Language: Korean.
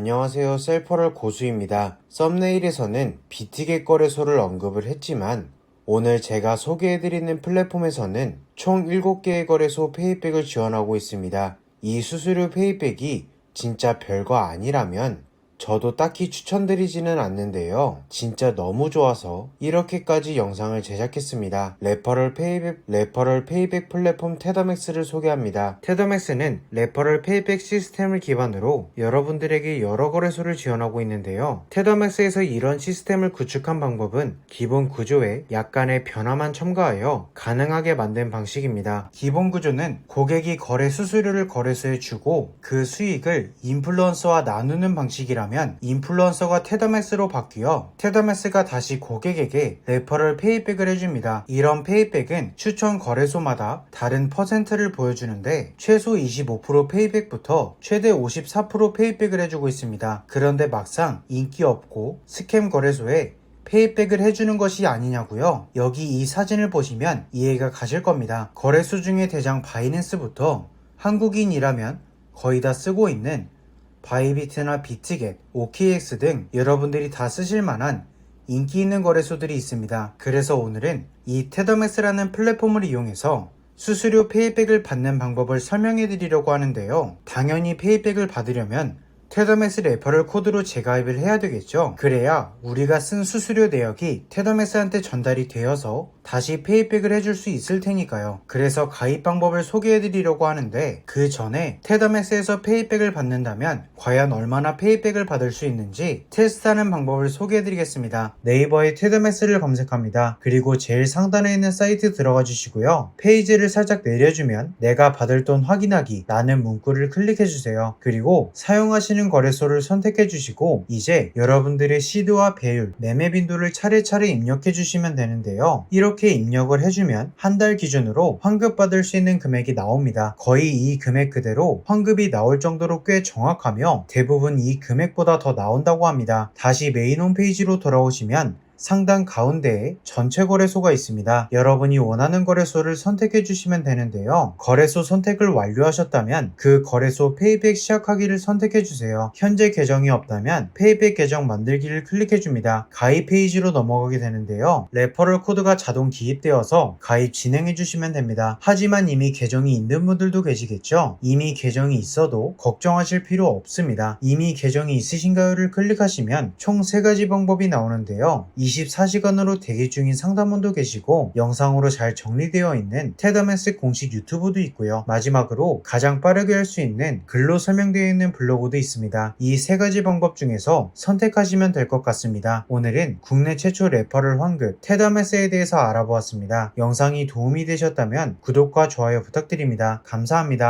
안녕하세요. 셀퍼럴 고수입니다. 썸네일에서는 비티겟 거래소를 언급을 했지만 오늘 제가 소개해드리는 플랫폼에서는 총 7개의 거래소 페이백을 지원하고 있습니다. 이 수수료 페이백이 진짜 별거 아니라면 저도 딱히 추천드리지는 않는데요. 진짜 너무 좋아서 이렇게까지 영상을 제작했습니다. 레퍼럴 페이백, 레퍼럴 페이백 플랫폼 테더맥스를 소개합니다. 테더맥스는 레퍼럴 페이백 시스템을 기반으로 여러분들에게 여러 거래소를 지원하고 있는데요. 테더맥스에서 이런 시스템을 구축한 방법은 기본 구조에 약간의 변화만 첨가하여 가능하게 만든 방식입니다. 기본 구조는 고객이 거래 수수료를 거래소에 주고 그 수익을 인플루언서와 나누는 방식이라 면 인플루언서가 테더맥스로 바뀌어 테더맥스가 다시 고객에게 레퍼럴 페이백을 해줍니다. 이런 페이백은 추천 거래소마다 다른 퍼센트를 보여주는데 최소 25% 페이백부터 최대 54% 페이백을 해주고 있습니다. 그런데 막상 인기 없고 스캠 거래소에 페이백을 해주는 것이 아니냐고요? 여기 이 사진을 보시면 이해가 가실 겁니다. 거래소 중에 대장 바이낸스부터 한국인이라면 거의 다 쓰고 있는 바이비트나 비트겟, OKX 등 여러분들이 다 쓰실 만한 인기 있는 거래소들이 있습니다. 그래서 오늘은 이 테더맥스라는 플랫폼을 이용해서 수수료 페이백을 받는 방법을 설명해 드리려고 하는데요. 당연히 페이백을 받으려면 테더맥스 레퍼럴 코드로 재가입을 해야 되겠죠. 그래야 우리가 쓴 수수료 내역이 테더맥스한테 전달이 되어서 다시 페이백을 해줄 수 있을 테니까요. 그래서 가입 방법을 소개해 드리려고 하는데 그 전에 테더맥스에서 페이백을 받는다면 과연 얼마나 페이백을 받을 수 있는지 테스트하는 방법을 소개해 드리겠습니다. 네이버에 테더맥스를 검색합니다. 그리고 제일 상단에 있는 사이트 들어가 주시고요. 페이지를 살짝 내려주면 내가 받을 돈 확인하기 라는 문구를 클릭해 주세요. 그리고 사용하시는 거래소를 선택해 주시고 이제 여러분들의 시드와 배율, 매매 빈도를 차례차례 입력해 주시면 되는데요. 이렇게 입력을 해주면 한 달 기준으로 환급 받을 수 있는 금액이 나옵니다. 거의 이 금액 그대로 환급이 나올 정도로 꽤 정확하며 대부분 이 금액보다 더 나온다고 합니다. 다시 메인 홈페이지로 돌아오시면 상단 가운데에 전체 거래소가 있습니다. 여러분이 원하는 거래소를 선택해 주시면 되는데요. 거래소 선택을 완료하셨다면 그 거래소 페이백 시작하기를 선택해 주세요. 현재 계정이 없다면 페이백 계정 만들기를 클릭해 줍니다. 가입 페이지로 넘어가게 되는데요. 레퍼럴 코드가 자동 기입되어서 가입 진행해 주시면 됩니다. 하지만 이미 계정이 있는 분들도 계시겠죠? 이미 계정이 있어도 걱정하실 필요 없습니다. 이미 계정이 있으신가요를 클릭하시면 총 3가지 방법이 나오는데요. 24시간으로 대기 중인 상담원도 계시고 영상으로 잘 정리되어 있는 테더맨스 공식 유튜브도 있고요. 마지막으로 가장 빠르게 할 수 있는 글로 설명되어 있는 블로그도 있습니다. 이 세 가지 방법 중에서 선택하시면 될 것 같습니다. 오늘은 국내 최초 레퍼럴 환급 테더맨스에 대해서 알아보았습니다. 영상이 도움이 되셨다면 구독과 좋아요 부탁드립니다. 감사합니다.